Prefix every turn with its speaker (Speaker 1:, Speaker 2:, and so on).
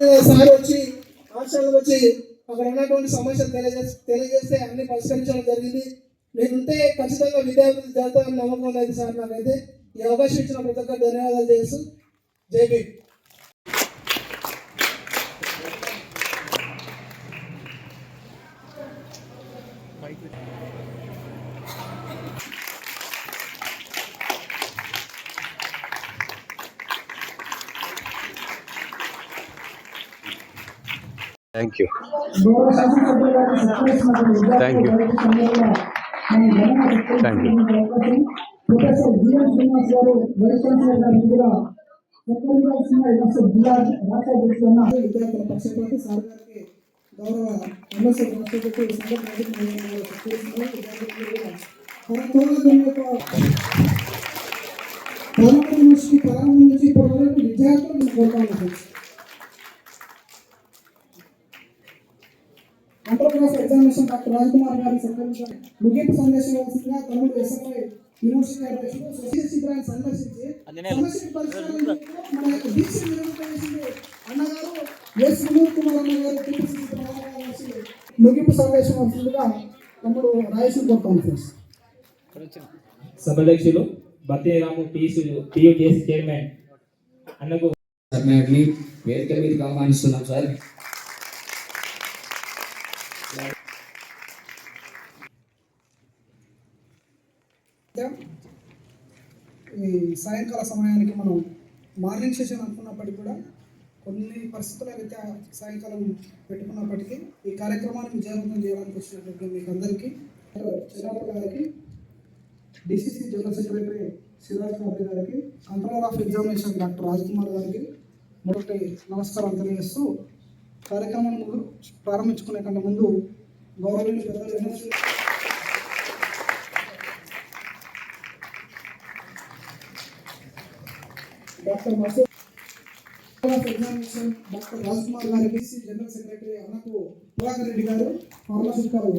Speaker 1: Sir వచ్చి hostel వచ్చి అక్కడ ఉన్నటువంటి సమస్యలు తెలియజేసి తెలియజేస్తే అన్ని పరిష్కరించడం జరిగింది. నేనుంటే ఖచ్చితంగా విద్యార్థులు జరుగుతారని నమ్మకం లేదు సార్ నాకైతే. ఈ అవకాశం ఇచ్చిన ప్రతి ఒక్కరు ధన్యవాదాలు చేస్తూ
Speaker 2: Jai Bhim Bhim.
Speaker 3: Thank Thank
Speaker 2: సత్కరించాల్సిన professor GR రాష్ట్ర అధ్యక్షులు ఉన్న
Speaker 1: విద్యార్థుల పక్షపాతి క్లాస్ ఎగ్జామినేషన్ డాక్టర్ రాజ్కుమార్ గారి సత్కరించారు ముగింపు సందేశం ఇవ్వాల్సిందిగా తమ్ముడు ఎస్ఎఫ్ఐ యూనివర్సిటీ అధ్యక్షుడు సోషల్ శిబిరాన్ని సందర్శించి సమస్యకు పరిష్కారం నిమిత్తం మన యొక్క దీక్ష నిర్వహించేసింది అన్నగారు ఎస్ వినోద్ కుమార్ అన్న గారు టీపీసీసీ ప్రధాన కార్యదర్శి ముగింపు సందేశం ఇవ్వాల్సిందిగా తమ్ముడు రాయసం కోరుతాను ఫ్రెండ్స్
Speaker 4: సభాధ్యక్షులు బత్తి రాము టీసు టీయూజేసీ చైర్మన్ అన్నకు
Speaker 5: సార్ వేదిక మీదకి ఆహ్వానిస్తున్నాం సార్.
Speaker 1: ఈ సాయంకాల సమయానికి మనం మార్నింగ్ సెషన్ అనుకున్నప్పటికీ కూడా కొన్ని పరిస్థితుల రీత్యా సాయంకాలం పెట్టుకున్నప్పటికీ ఈ కార్యక్రమాన్ని విజయవంతం చేయడానికి వచ్చినటువంటి మీకు అందరికీ చిన్నప్పటి గారికి DCC general secretary Siraj Babu గారికి controller of examination doctor Raj Kumar గారికి మొదటి నమస్కారం తెలియజేస్తూ కార్యక్రమం ప్రారంభించుకునే కంటే ముందు గౌరవ doctor Masood examination doctor Raj Kumar గారికి జనరల్ సెక్రటరీ అన్నకు ప్రభాకర్ రెడ్డి గారు ఫార్మసిస్ట్ గారు.